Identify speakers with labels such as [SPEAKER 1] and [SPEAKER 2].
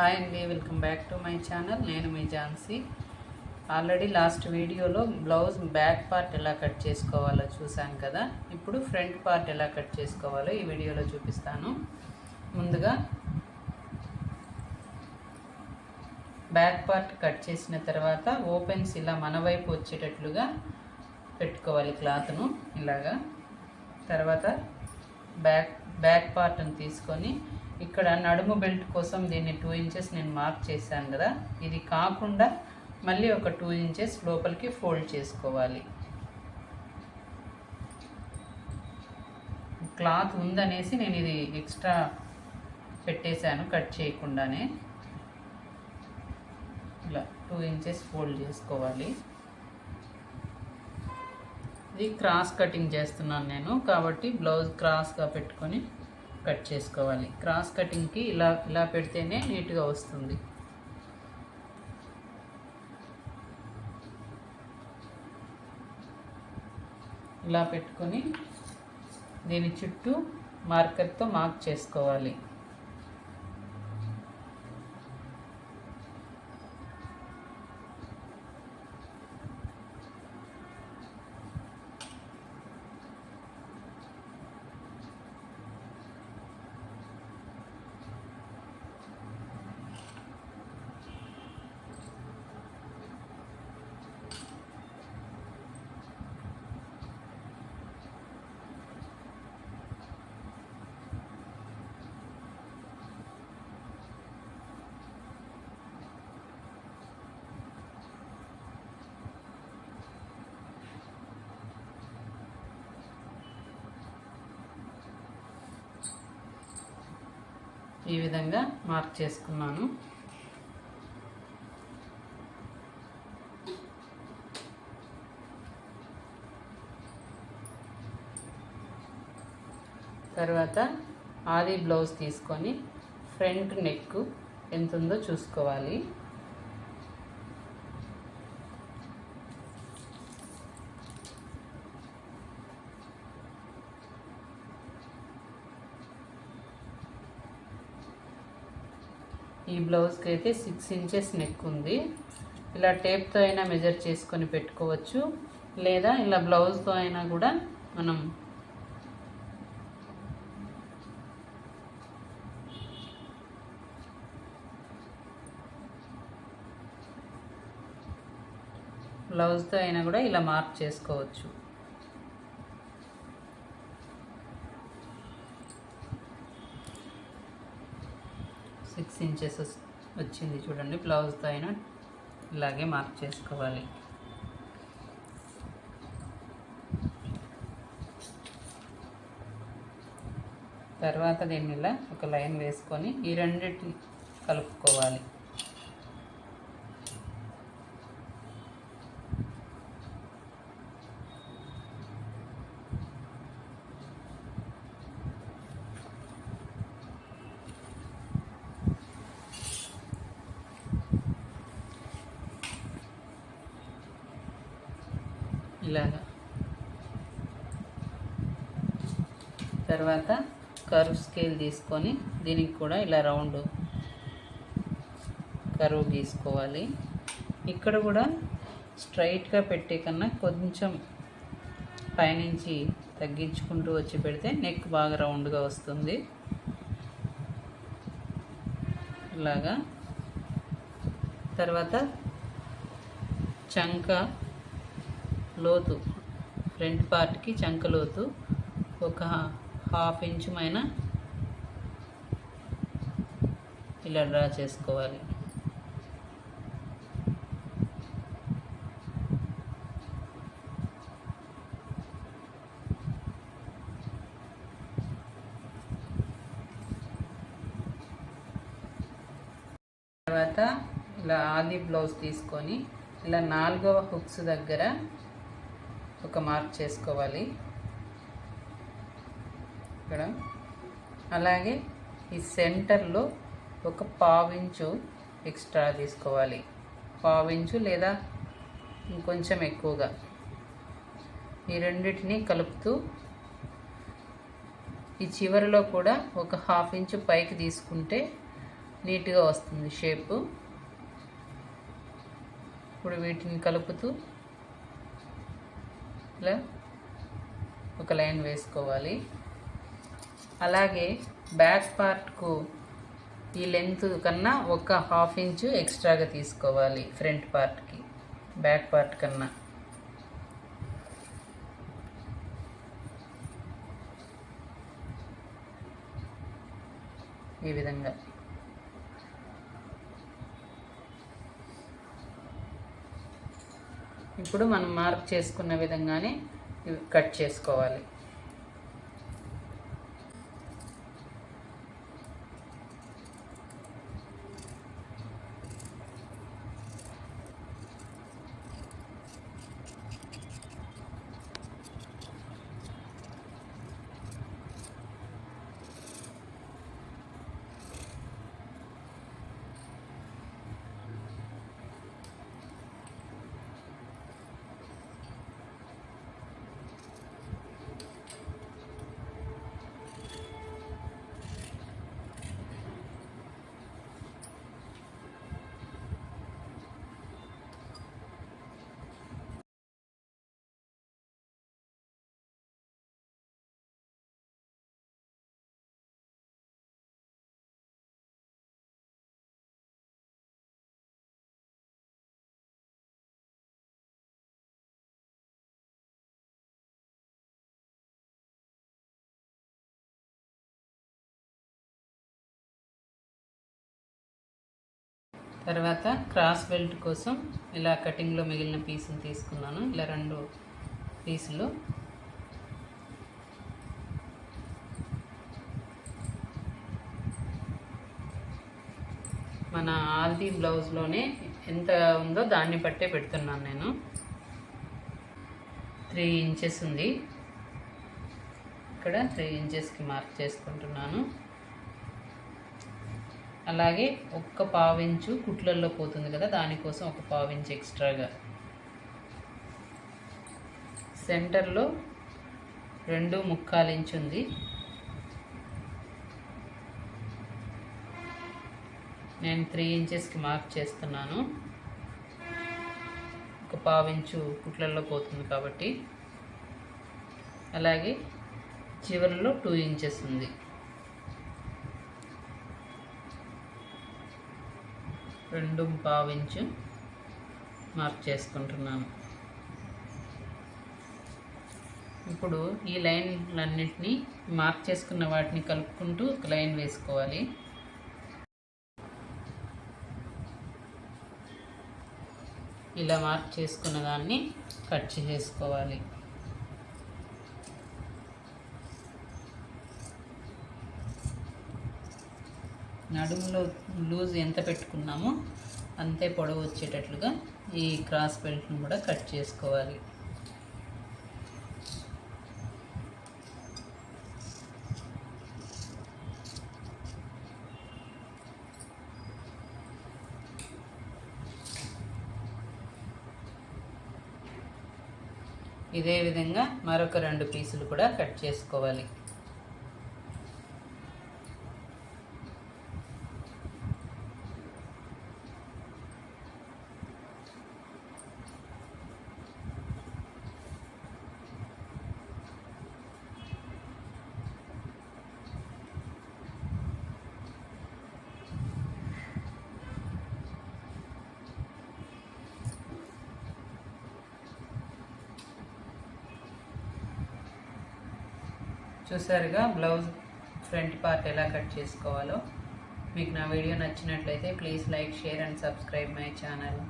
[SPEAKER 1] Hi అండి welcome back to my channel. నేను మీ ఝాన్సీ. ఆల్రెడీ లాస్ట్ వీడియోలో బ్లౌజ్ బ్యాక్ పార్ట్ ఎలా కట్ చేసుకోవాలో చూసాం కదా. ఇప్పుడు ఫ్రంట్ పార్ట్ ఎలా కట్ చేసుకోవాలో ఈ వీడియోలో చూపిస్తాను. ముందుగా బ్యాక్ పార్ట్ కట్ చేసిన తర్వాత ఓపెన్స్ ఇలా మన వైపు వచ్చేటట్లుగా పెట్టుకోవాలి క్లాత్ను ఇలాగా. తర్వాత బ్యాక్ బ్యాక్ పార్ట్ని తీసుకొని ఇక్కడ నడుము బెల్ట్ కోసం దీన్ని టూ ఇంచెస్ నేను మార్క్ చేశాను కదా. ఇది కాకుండా మళ్ళీ ఒక టూ ఇంచెస్ లోపలికి ఫోల్డ్ చేసుకోవాలి. క్లాత్ ఉందనేసి నేను ఇది ఎక్స్ట్రా పెట్టేశాను కట్ చేయకుండానే. ఇలా టూ ఇంచెస్ ఫోల్డ్ చేసుకోవాలి. ఇది క్రాస్ కటింగ్ చేస్తున్నాను నేను కాబట్టి బ్లౌజ్ క్రాస్గా పెట్టుకొని కట్ చేసుకోవాలి. క్రాస్ కటింగ్కి ఇలా ఇలా పెడితేనే నీట్గా వస్తుంది. ఇలా పెట్టుకొని దీని చుట్టూ మార్కర్తో మార్క్ చేసుకోవాలి. ఈ విధంగా మార్క్ చేసుకున్నాను. తర్వాత ఆది బ్లౌజ్ తీసుకొని ఫ్రంట్ నెక్ ఎంత ఉందో చూసుకోవాలి. ఈ బ్లౌజ్కి అయితే సిక్స్ ఇంచెస్ నెక్ ఉంది. ఇలా టేప్తో అయినా మెజర్ చేసుకొని పెట్టుకోవచ్చు. లేదా ఇలా బ్లౌజ్తో అయినా కూడా మనం బ్లౌజ్తో అయినా కూడా ఇలా మార్క్ చేసుకోవచ్చు. సిక్స్ ఇంచెస్ వచ్చింది చూడండి. బ్లౌజ్తో అయినా ఇలాగే మార్క్ చేసుకోవాలి. తర్వాత దీన్ని ఇలా ఒక లైన్ వేసుకొని ఈ రెండింటిని కలుపుకోవాలి. ఇలాగా. తర్వాత కరువు స్కేల్ తీసుకొని దీనికి కూడా ఇలా రౌండ్ కరువు గీసుకోవాలి. ఇక్కడ కూడా స్ట్రైట్గా పెట్టే కన్నా కొంచెం పైనుంచి తగ్గించుకుంటూ వచ్చి పెడితే నెక్ బాగా రౌండ్గా వస్తుంది. ఇలాగా. తర్వాత చంక లోతు ఫ్రంట్ పార్ట్కి చంక లోతు ఒక హాఫ్ ఇంచుమైన ఇలా డ్రా చేసుకోవాలి. తర్వాత ఇలా ఆది బ్లౌజ్ తీసుకొని ఇలా నాలుగవ హుక్స్ దగ్గర ఒక మార్క్ చేసుకోవాలి. ఇక్కడ. అలాగే ఈ సెంటర్లో ఒక పావించు ఎక్స్ట్రా తీసుకోవాలి. పావించు లేదా ఇంకొంచెం ఎక్కువగా. ఈ రెండింటిని కలుపుతూ ఈ చివరిలో కూడా ఒక హాఫ్ ఇంచు పైకి తీసుకుంటే నీట్గా వస్తుంది షేపు. ఇప్పుడు వీటిని కలుపుతూ ఇలా ఒక లైన్ వేసుకోవాలి. అలాగే బ్యాక్ పార్ట్కు ఈ లెంత్ కన్నా ఒక హాఫ్ ఇంచు ఎక్స్ట్రాగా తీసుకోవాలి ఫ్రంట్ పార్ట్కి బ్యాక్ పార్ట్ కన్నా. ఈ విధంగా. ఇప్పుడు మనం మార్క్ చేసుకున్న విధంగానే కట్ చేసుకోవాలి. తర్వాత క్రాస్ బెల్ట్ కోసం ఇలా కటింగ్లో మిగిలిన పీసులు తీసుకున్నాను. ఇలా రెండు పీసులు. మన ఆల్దీ బ్లౌజ్లోనే ఎంత ఉందో దాన్ని బట్టే పెడుతున్నాను నేను. త్రీ ఇంచెస్ ఉంది. ఇక్కడ త్రీ ఇంచెస్కి మార్క్ చేసుకుంటున్నాను. అలాగే ఒక్క పావించు కుట్లల్లో పోతుంది కదా దానికోసం ఒక పావించు ఎక్స్ట్రాగా. సెంటర్లో రెండు ముక్కాలు ఇంచు ఉంది నేను త్రీ ఇంచెస్కి మార్క్ చేస్తున్నాను. ఒక పావించు కుట్లల్లో పోతుంది కాబట్టి. అలాగే చివరిలో టూ ఇంచెస్ ఉంది. రెండు పావించు. మార్క్ చేసుకుంటున్నాను. ఇప్పుడు ఈ లైన్లన్నింటినీ మార్క్ చేసుకున్న వాటిని కలుపుకుంటూ ఒక లైన్ వేసుకోవాలి. ఇలా మార్క్ చేసుకున్న దాన్ని కట్ చేసుకోవాలి. నడుములో లూజ్ ఎంత పెట్టుకున్నామో అంతే పొడవు వచ్చేటట్లుగా ఈ క్రాస్ బెల్ట్ను కూడా కట్ చేసుకోవాలి. ఇదే విధంగా మరొక రెండు పీసులు కూడా కట్ చేసుకోవాలి. చూసారుగా బ్లౌజ్ ఫ్రంట్ పార్ట్ ఎలా కట్ చేసుకోవాలో. మీకు నా వీడియో నచ్చినట్లయితే please like share and subscribe my channel.